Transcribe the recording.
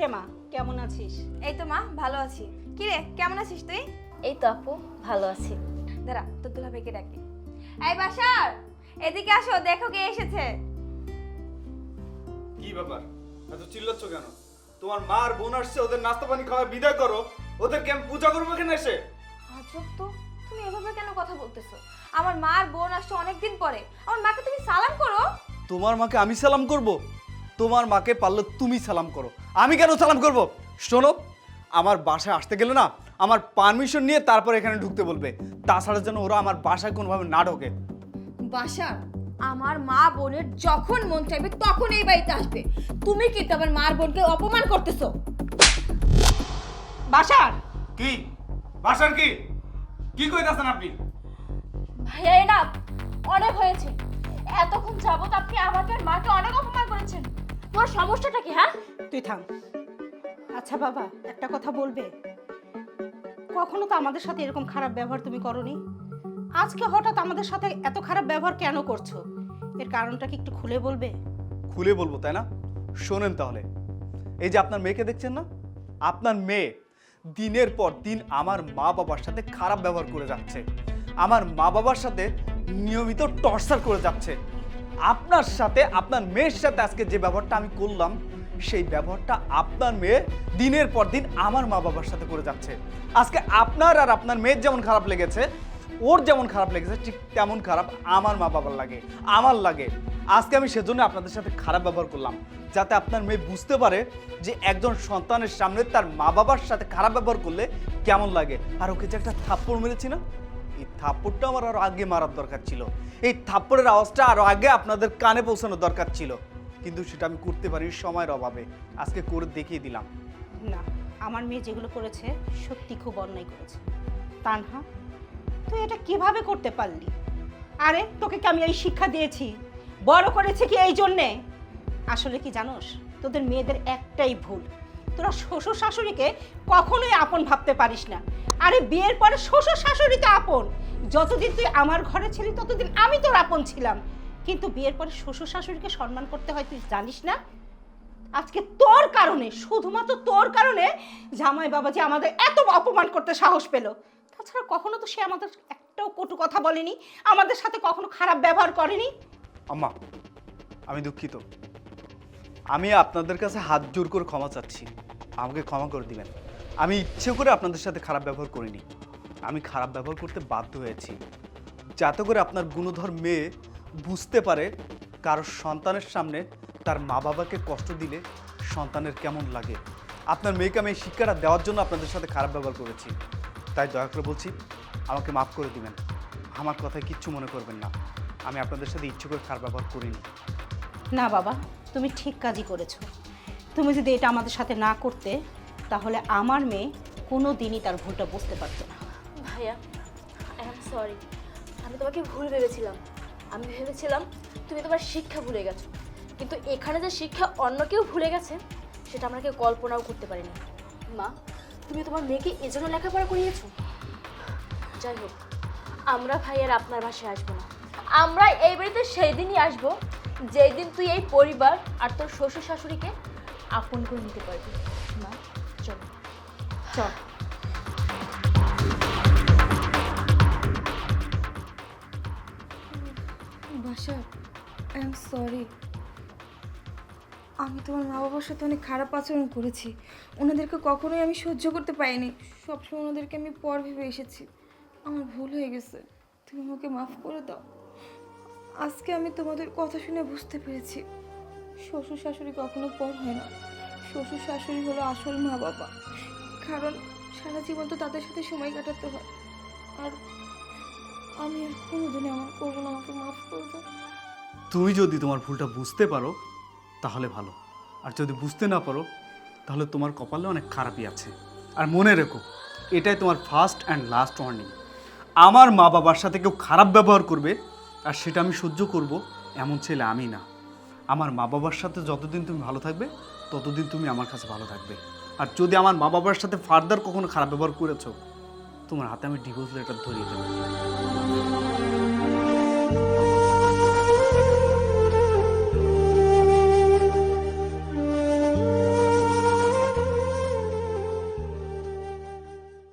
কিরে মা? কেমন আছিস? এই তো মা ভালো আছি। কি রে কেমন আছিস তুই? এই তো আপু ভালো আছি। দাঁড়া তোর দুলা ভাইকে ডাকি। এই বাসার এদিকে আসো দেখো কে এসেছে। কি ব্যাপার? এত চিল্লাচ্ছ কেন? তোমার মা আর বোন আসছে ওদের নাস্তা পানি খাওয়া বিদায় করো। ওদেরকে আমি পূজা করব এখানে এসে? আজব তো তুমি এভাবে কেন কথা বলতেছো? আমার মা আর বোন আসছে অনেকদিন পরে। আমার মাকে তুমি সালাম করো। তোমার মাকে আমি সালাম করব? তোমার মাকে পারলে তুমি সালাম করো। আমি কেন সালাম করব? শোনো আমার বাসায় আসতে গেলে না আমার পারমিশন নিয়ে তারপর এখানে ঢুকতে বলবে। তাছাড়া যেন ওরা আমার বাসায় কোনোভাবে না ঢোকে। বাসা আমার মা বোনের যখন মন চাইবে তখন এই বাড়িতে আসবে। তুমি কিন্তু আমার মার বোনকে অপমান করতেছো। বাসার। কি? বাসার কি? কি কইতাছেন আপনি? ভাইয়া না অনেক হয়েছে। এতক্ষণ যাবত আপনি আমাকে আর মাকে অনেক তোমার সমস্যাটা কি হ্যাঁ? তুই থাম। আচ্ছা বাবা একটা কথা বলবে। কখনো তো আমাদের সাথে এরকম খারাপ ব্যবহার তুমি করনি? আজকে হঠাৎ আমাদের সাথে এত খারাপ ব্যবহার কেন করছ? এর কারণটা কি একটু খুলে বলবে? খুলে বলব তাই না? শোনেন তাহলে। এই যে আপনার মেয়েকে দেখছেন না? আপনার মেয়ে দিনের পর দিন আমার মা বাবার সাথে খারাপ ব্যবহার করে যাচ্ছে। আমার মা বাবার সাথে নিয়মিত টর্চার করে যাচ্ছে। আপনার সাথে, আপনার মেয়ের সাথে আজকে যে ব্যবহারটা আমি করলাম, সেই ব্যবহারটা আপনার মেয়ে দিনের পর দিন আমার মা বাবার সাথে করে যাচ্ছে। আজকে আপনার আর আপনার মেয়ের যেমন খারাপ লেগেছে, ওর যেমন খারাপ লেগেছে, ঠিক তেমন খারাপ আমার মা বাবার লাগে, আমার লাগে। আজকে আমি সেজন্য আপনাদের সাথে খারাপ ব্যবহার করলাম, যাতে আপনার মেয়ে বুঝতে পারে যে একজন সন্তানের সামনে তার মা বাবার সাথে খারাপ ব্যবহার করলে কেমন লাগে। আর ওকে যে একটা থাপ্পড় মেরেছি না? এই থাপ্পড়টা আমার আরও আগে মারার দরকার ছিল। এই থাপ্পড়ের আওয়াজটা আরও আগে আপনাদের কানে পৌঁছানোর দরকার ছিল। কিন্তু সেটা আমি করতে পারি সময়ের অভাবে। আজকে করে দেখিয়ে দিলাম। না, আমার মেয়ে যেগুলো করেছে সত্যি খুব অন্যায় করেছে। তানহা, তুই এটা কীভাবে করতে পারলি? আরে, তোকে কি আমি এই শিক্ষা দিয়েছি? বড় করেছে কি এই জন্যে? আসলে কি জানোস, তোদের মেয়েদের একটাই ভুল। তোরা শ্বশুর শাশুড়িকে কখনোই আপন ভাবতে পারিস না। আরে বিয়ের পরে শ্বশুর শাশুড়ি তো আপন। যতদিন তুই আমার ঘরে ছিলি, ততদিন আমি তোর আপন ছিলাম। কিন্তু বিয়ের পরে শ্বশুর শাশুড়িকে সম্মান করতে হয় তুই জানিস না? আজকে তোর কারণে, শুধুমাত্র তোর কারণে জামাই বাবা যে আমাদের এত অপমান করতে সাহস পেল। তাছাড়া কখনো তো সে আমাদের একটাও কটু কথা বলেনি, আমাদের সাথে কখনো খারাপ ব্যবহার করেনি। আম্মা, আমি দুঃখিত। আমি আপনাদের কাছে হাত জোর করে ক্ষমা চাচ্ছি। আমাকে ক্ষমা করে দিবেন। আমি ইচ্ছে করে আপনাদের সাথে খারাপ ব্যবহার করিনি। আমি খারাপ ব্যবহার করতে বাধ্য হয়েছি। যাতে করে আপনার গুণধর মেয়ে বুঝতে পারে কারও সন্তানের সামনে তার মা বাবাকে কষ্ট দিলে সন্তানের কেমন লাগে। আপনার মেয়েকে আমি শিক্ষাটা দেওয়ার জন্য আপনাদের সাথে খারাপ ব্যবহার করেছি। তাই দয়া করে বলছি, আমাকে মাফ করে দিবেন। আমার কথায় কিচ্ছু মনে করবেন না। আমি আপনাদের সাথে ইচ্ছে করে খারাপ ব্যবহার করিনি। না বাবা, তুমি ঠিক কাজই করেছ। তুমি যদি এটা আমাদের সাথে না করতে, তাহলে আমার মেয়ে কোনো দিনই তার ভুলটা বুঝতে পারতো না। ভাইয়া আই এম সরি আমি তোমাকে ভুল ভেবেছিলাম। আমি ভেবেছিলাম তুমি তোমার শিক্ষা ভুলে গেছো। কিন্তু এখানে যে শিক্ষা অন্য কেউ ভুলে গেছে, সেটা আমরা কেউ কল্পনাও করতে পারিনি। মা, তুমি তোমার মেয়েকে এজন্য লেখাপড়া করিয়েছো? যাই হোক, আমরা ভাই আর আপনার বাসায় আসব না। আমরা এই বাড়িতে সেই দিনই আসব, যেই দিন তুই এই পরিবার আর তোর শ্বশুর শাশুড়িকে আপন করে নিতে পারবি। মা, চলো। চল। বাসা, আই এম সরি। আমি তোমার মা বাবার সাথে অনেক খারাপ আচরণ করেছি। ওনাদেরকে কখনোই আমি সহ্য করতে পারিনি। সবসময় ওনাদেরকে আমি পর ভেবে এসেছি। আমার ভুল হয়ে গেছে। তুমি আমাকে মাফ করে দাও। আজকে আমি তোমাদের কথা শুনে বুঝতে পেরেছি। শ্বশুর শাশুড়ি কখনো পর হয় না। শ্বশুর শাশুড়ি হলো আসল মা বাবা। কারণ সারা জীবন তো তাদের সাথে সময় কাটাতে হয়। আর আমি আর কোনোদিনই আমার করব না, আমাকে মাফ করে দাও। তুমি যদি তোমার ভুলটা বুঝতে পারো, তাহলে ভালো। আর যদি বুঝতে না পারো, তাহলে তোমার কপালে অনেক খারাপই আছে। আর মনে রেখো, এটাই তোমার ফার্স্ট অ্যান্ড লাস্ট ওয়ার্নিং আমার মা বাবার সাথে কেউ খারাপ ব্যবহার করবে, আর সেটা আমি সহ্য করব, এমন ছেলে আমি না। আমার মা বাবার সাথে যতদিন তুমি ভালো থাকবে, ততদিন তুমি আমার কাছে ভালো থাকবে। আর যদি আমার মা বাবার সাথে ফার্দার কখনো খারাপ ব্যবহার করেছ, তোমার হাতে আমি ডিভোর্স লেটার ধরিয়ে দেবো।